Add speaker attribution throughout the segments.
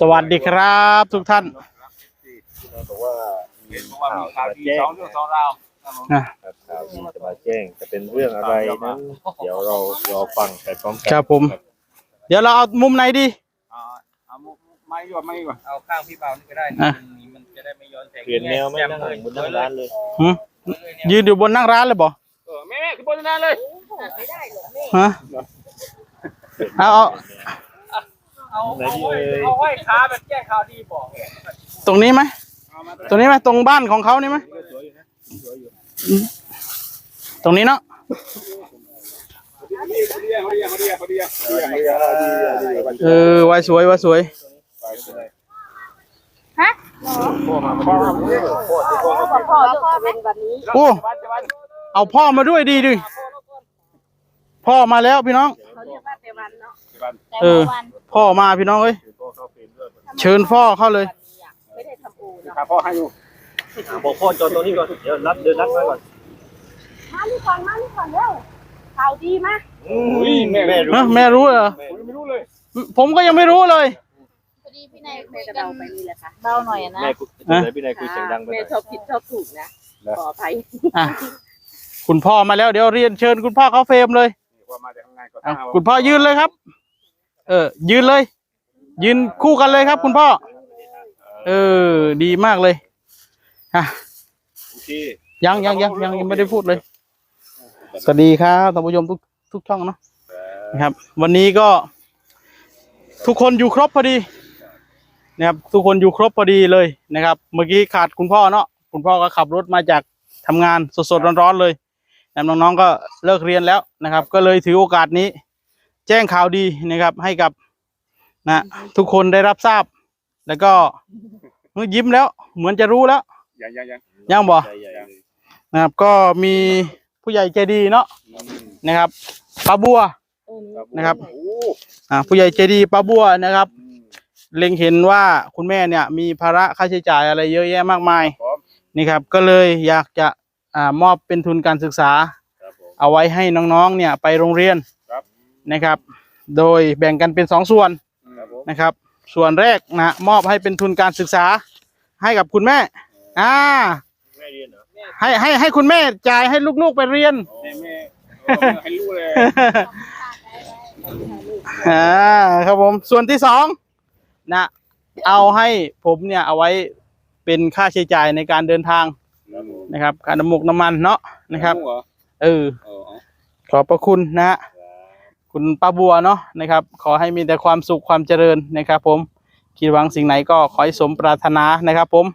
Speaker 1: สวัสดีครับ ทุกท่าน
Speaker 2: บอกว่ามี
Speaker 3: เพราะว่า
Speaker 2: ข่าว
Speaker 3: มีข่าวดี
Speaker 2: จะมาแจ้
Speaker 3: สองงเรื่องสองราวครับผม
Speaker 2: ครับข่าวดีจะมาแจ้งจะเป็นเรื่องอะไรนั้นเดี๋ยวเรารอฟังไปพร้อมกั
Speaker 1: ครับผม เดี๋ยวเราเอามุมไหนดี
Speaker 3: เอาเอาไม่ดีกว่าไม่ดีกว่า
Speaker 4: เอาข้างพี่เปานี่ก็ได้
Speaker 1: อะ
Speaker 4: มันจะได้ไม่ย้อนแสง
Speaker 2: เปลี่ยนแนวไม่นั่งบนนั่งร้านเลย
Speaker 1: หืมยืนอยู่บนนั่งร้านเลยบ่
Speaker 3: เออแม่แม่คือบนนั้นเลย
Speaker 1: ฮะเอา เอา
Speaker 4: เอา
Speaker 2: ไหน
Speaker 4: เอา
Speaker 2: ดี
Speaker 4: ไว้
Speaker 2: เอ่ย
Speaker 4: เอาไว้ขาแบบแก้ข่าวดีบอก
Speaker 1: ตรงนี้ไหมตรงนี้ไหมตรงบ้านของเขานี่ไหมตรงนี้เนาะ
Speaker 3: เขาดีเขาดีเขาดีเขาดีเขาดีเอ
Speaker 1: อไว้สไว้สวย
Speaker 3: พ่อมาพ่อมาพ่อพ่อ
Speaker 5: พ่อพ่อพ่อเป็นแบบนี้
Speaker 1: โอ้
Speaker 3: บ้านจะ
Speaker 1: เอาพ่อมาด้วยดีดิพ่อมาแล้วพี่น้อง
Speaker 5: ว่าเตวันเนาะ
Speaker 3: บ้าน
Speaker 5: แต่
Speaker 1: เออ
Speaker 5: วัน
Speaker 1: พ่อมาพี่น้องเอ้ย เชิญพ่อเข้าเลย
Speaker 5: ไม่ได้ทำอูเนาะ
Speaker 3: ข้าพ่อให้อยู่
Speaker 2: บอกพ่อจอดตรงนี้ก่อนเดี๋ยวนัดเดินนัดไว้ก่อน
Speaker 5: มานี่ก่อนมานี่ก่อนเร็วข่าวดีมา
Speaker 3: อุ้ยแม่
Speaker 2: แม่รู้
Speaker 1: ฮะแม่รู้เหรอ
Speaker 3: ไม่รู้เลย
Speaker 1: ผมก็ยังไม่รู้เลย
Speaker 5: พอดีพี่นายคุยกันเบาไปนี่แหละค่ะเบาหน่อยนะ
Speaker 2: แม่คุยเดี๋ยวพี่นายคุยเสียงดังไปห
Speaker 5: แม่
Speaker 2: น่อย
Speaker 5: ชอบผิดชอบถูกนะขออภัย
Speaker 1: อะ คุณพ่อมาแล้วเดี๋ยวเรียนเชิญคุณพ่อเข้าเฟรมเลย
Speaker 3: ว่ามาจากทำงานก็
Speaker 1: อะคุณพ่อยืนเลยครับ เออ ยืนเลย ยืนคู่กันเลยครับ คุณพ่อ เออ ดีมากเลยอะ
Speaker 3: โอเค
Speaker 1: ยังยังยังยังยังไม่ได้พูดเลย สวัสดีครับท่านผู้ชมทุกทุกช่องเนาะนะครับ วันนี้ก็ ทุกคนอยู่ครบพอดี นะครับ ทุกคนอยู่ครบพอดีเลยนะครับ เมื่อกี้ขาดคุณพ่อเนาะคุณพ่อก็ขับรถมาจากทำงานสดๆร้อนๆเลย นะน้องๆก็เลิกเรียนแล้วนะครับ ก็เลยถือโอกาสนี้ แจ้งข่าวดีนะครับ ให้กับนะทุกคนได้รับทราบ แล้วก็ยิ้มแล้ว เหมือนจะรู้แล้ว
Speaker 3: ยังยังยัง
Speaker 1: ยังบ่
Speaker 2: ใหญ่ๆเลย
Speaker 1: นะครับ ก็มีผู้ใหญ่ใจดีเนาะนะครับป้าบัวนะครับ
Speaker 3: โอ้
Speaker 1: อ่าผู้ใหญ่ใจดีป้าบัวนะครับ เล็งเห็นว่าคุณแม่เนี่ย มีภาระค่าใช้จ่ายอะไรเยอะแยะมากมาย
Speaker 3: พร้อม
Speaker 1: นี่ครับ ก็เลยอยากจะ อ่ามอบเป็นทุนการศึกษา
Speaker 2: ครับผม
Speaker 1: เอาไว้ให้น้องๆเนี่ยไปโรงเรียน
Speaker 3: ครับ
Speaker 1: นะครับ โดยแบ่งกันเป็นสองส่วน
Speaker 3: ครับผม
Speaker 1: นะครับ ส่วนแรกนะมอบให้เป็นทุนการศึกษา ให้กับคุณแม่อ่า
Speaker 2: แม่เรียนเหรอ
Speaker 1: ให้ให้ให้คุณแม่จ่ายให้ลูกๆไปเรียน
Speaker 3: แม่แม่ให้รู้เลย
Speaker 1: อ่าครับผมส่วนที่สองนะเอาให้ผมเนี่ยเอาไว้เป็นค่าใช้จ่ายในการเดินทาง
Speaker 3: ครับผม
Speaker 1: นะครับค่าน้ำมูกน้ำมันเนาะนะครับ
Speaker 3: เหรอ
Speaker 1: เออ
Speaker 3: เออ
Speaker 1: ขอบพระคุณนะฮะคุณป้าบัวเนาะนะครับ ขอให้มีแต่ความสุขความเจริญนะครับ ผมคิดหวังสิ่งไหนก็ขอให้สมปรารถนานะครับ ผม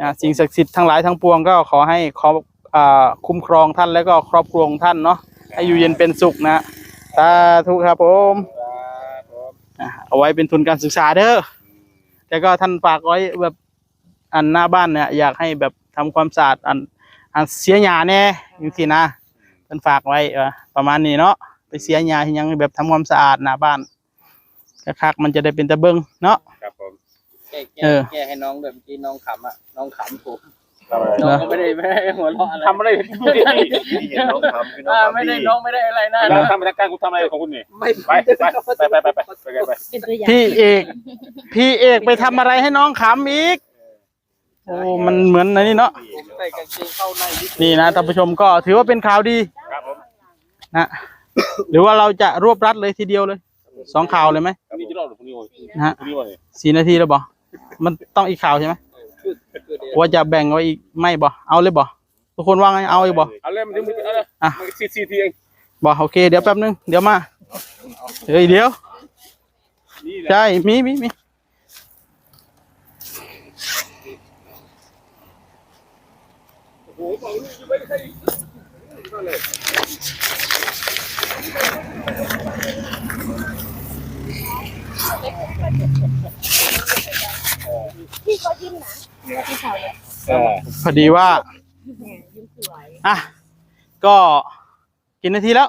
Speaker 1: นะสิ่งศักดิ์สิทธิ์ทั้งหลายทั้งปวงก็ขอให้ขออ่าคุ้มครองท่านแล้วก็ครอบครัวของท่านเนาะให้อยู่เย็นเป็นสุขนะสาธุครับผม
Speaker 3: ครับผม
Speaker 1: อะเอาไว้เป็นทุนการศึกษาเด้อแต่ก็ท่านฝากไว้แบบอันหน้าบ้านเนี่ยอยากให้แบบ ทำความสะอาดอันอันเสียหยาแน่จริงๆนะท่านฝากไว้เออประมาณนี้เนาะไปเสียหยาที่ยังแบบทำความสะอาดหน้าบ้านคักๆมันจะได้เป็นตะเบิงเนาะ
Speaker 3: ครับผม
Speaker 4: แก้
Speaker 1: เอ
Speaker 4: แก้
Speaker 1: อ
Speaker 4: แก้ให้น้องแบบที่น้องขำอะน้องขำผม
Speaker 3: ทำอะไร
Speaker 4: น้องก็ไม่ได้ไม่ได้หัวเราะอะไร
Speaker 3: ทำอะไร
Speaker 2: ที่เห็นน้องทำคือน้อง
Speaker 4: อ่า
Speaker 2: ทำ
Speaker 4: ไม่ได้
Speaker 2: ดี
Speaker 4: น้องไม่ได้อะไรนะ
Speaker 3: แล้วทำราชการกูทำอะไรของคุณนี่
Speaker 4: ไม่
Speaker 3: ไปไปไปไปไปไปไปไปไป
Speaker 5: เป็นตัวอย่าง
Speaker 1: พี่เอก พี่เอกไปทำอะไรให้น้องขำอีก โอ้มันเหมือนอันนี้เนาะ
Speaker 4: ผมใส่กางเกงเข้าในนิด
Speaker 1: นี่นะท่านผู้ชมก็ถือว่าเป็นข่าวดี
Speaker 3: ครับผม
Speaker 1: นะหรือว่าเราจะรวบรัดเลยทีเดียวเลยสองข่าวเลยไหม
Speaker 3: นี่จะรอดหรือคุณนี่โอ้ย
Speaker 1: นะฮะ
Speaker 3: คุณนี่โอ้ย
Speaker 1: สี่นาทีแล้วบ่มันต้องอีกข่าวใช่ไหม
Speaker 4: คือคือเดี๋ยว
Speaker 1: ว่าจะแบ่งไว้อีกไม่บ่เอาเลยบ่ทุกคนว่าไงเอาอีกบ่
Speaker 3: เอาเลยมันถึงมันเอาเลย
Speaker 1: อะ
Speaker 3: มันซีซีทีเอง
Speaker 1: บ่โอเคเดี๋ยวแป๊บนึงเดี๋ยวมาเฮ้ยเดี๋ยว
Speaker 3: นี่แหละ
Speaker 1: ใช่มีมีมี
Speaker 3: พี่ก็ยิ้มนะ
Speaker 5: พี่สาวเนี่ย
Speaker 1: พอดีว่า อะ ก็กินนาทีแล้ว